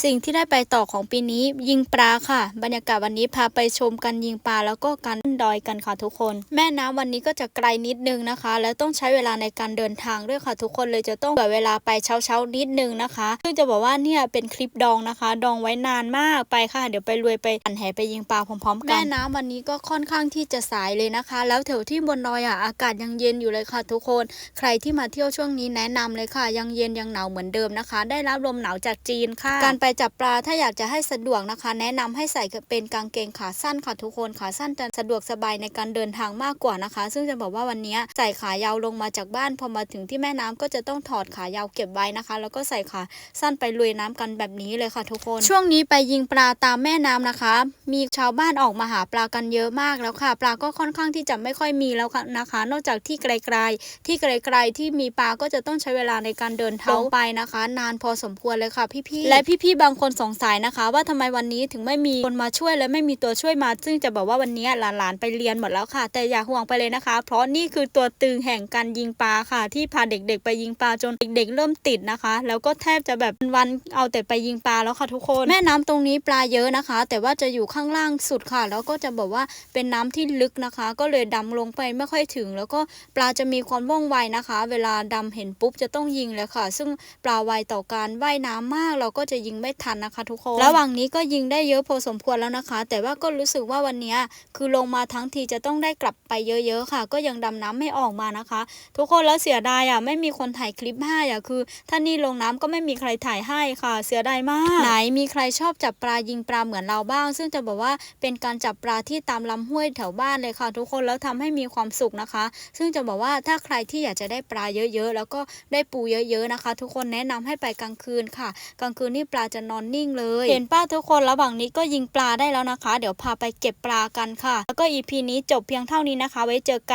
สิ่งที่ได้ไปต่อของปีนี้ยิงปลาค่ะ บรรยากาศวันนี้พาไปชมกันยิงปลาแล้วก็การขึ้นดอยกันค่ะทุกคน แม่น้ำวันนี้ก็จะไกลนิดนึงนะคะ แล้วต้องใช้เวลาในการเดินทางด้วยค่ะทุกคนเลยจะต้องเผื่อเวลาไปเช้าเช้านิดนึงนะคะซึ่งจะบอกว่าเนี่ยเป็นคลิปดองนะคะ ดองไว้นานมากไปค่ะ เดี๋ยวไปรวยไปปั่นแหไปยิงปลาพร้อมๆกันแม่น้ำวันนี้ก็ค่อนข้างที่จะสายเลยนะคะ แล้วแถวที่บนดอยอะอากาศยังเย็นอยู่เลยค่ะ ทุกคน ใครที่มาเที่ยวช่วงนี้แนะนำเลยค่ะ ยังเย็นยังหนาวเหมือนเดิมนะคะ ได้รับลมหนาวจากจีนค่ะการไปจับปลาถ้าอยากจะให้สะดวกนะคะ แนะนำให้ใส่เป็นกางเกงขาสั้นค่ะทุกคนขาสั้นจะสะดวกสบายในการเดินทางมากกว่านะคะ ซึ่งจะบอกว่าวันนี้ใส่ขายาวลงมาจากบ้านพอมาถึงที่แม่น้ำก็จะต้องถอดขายาวเก็บไว้นะคะ แล้วก็ใส่ขาสั้นไปลุยน้ำกันแบบนี้เลยค่ะทุกคน ช่วงนี้ไปยิงปลาตามแม่น้ำนะคะ มีชาวบ้านออกมาหาปลากันเยอะมากแล้วค่ะ ปลาก็ค่อนข้างที่จะไม่ค่อยมีแล้วนะคะ นอกจากที่ไกลๆ ที่ไกลๆที่มีปลาก็จะต้องใช้เวลาในการเดินเท้าไปนะคะ นานพอสมควรเลยค่ะพี่ๆและพี่ๆบางคนสงสัยนะคะ ว่าทำไมวันนี้ถึงไม่มีคนมาช่วยและไม่มีตัวช่วยมา ซึ่งจะบอกว่าวันนี้หลานๆไปเรียนหมดแล้วค่ะ แต่อย่าห่วงไปเลยนะคะ เพราะนี่คือตัวตึงแห่งการยิงปลาค่ะ ที่พาเด็กๆ ไปยิงปลาจนเด็กๆ เริ่มติดนะคะ แล้วก็แทบจะแบบวันๆเอาแต่ไปยิงปลาแล้วค่ะทุกคน แม่น้ำตรงนี้ปลาเยอะนะคะ แต่ว่าจะอยู่ข้างล่างสุดค่ะ แล้วก็จะบอกว่าเป็นน้ำที่ลึกนะคะ ก็เลยดำลงไปไม่ค่อยถึง แล้วก็ปลาจะมีความว่องไวนะคะ เวลาดำเห็นปุ๊บจะต้องยิงเลยค่ะ ซึ่งปลาไวต่อการว่ายน้ำมากเราก็จะยิงไม่ทันนะคะทุกคน ระหว่างนี้ก็ยิงได้เยอะพอสมควรแล้วนะคะ แต่ว่าก็รู้สึกว่าวันนี้คือลงมาทั้งทีจะต้องได้กลับไปเยอะๆค่ะ ก็ยังดำน้ำไม่ออกมานะคะ ทุกคนแล้วเสียดายอะไม่มีคนถ่ายคลิปให้อะคือถ้านี่ลงน้ำก็ไม่มีใครถ่ายให้ค่ะ เสียดายมาก ไหนมีใครชอบจับปลายิงปลาเหมือนเราบ้าง ซึ่งจะบอกว่าเป็นการจับปลาที่ตามลำห้วยแถวบ้านเลยค่ะ ทุกคนแล้วทำให้มีความสุขนะคะ ซึ่งจะบอกว่าถ้าใครที่อยากจะได้ปลาเยอะๆ แล้วก็ได้ปูเยอะๆนะคะ ทุกคนแนะนำให้ไปกลางคืนค่ะ กลางคืนนี่ปลาจะนอนนิ่งเลย เห็นป้าทุกคนระหว่างนี้ก็ยิงปลาได้แล้วนะคะ เดี๋ยวพาไปเก็บปลากันค่ะ แล้วก็อีพีนี้จบเพียงเท่านี้นะคะ ไว้เจอกัน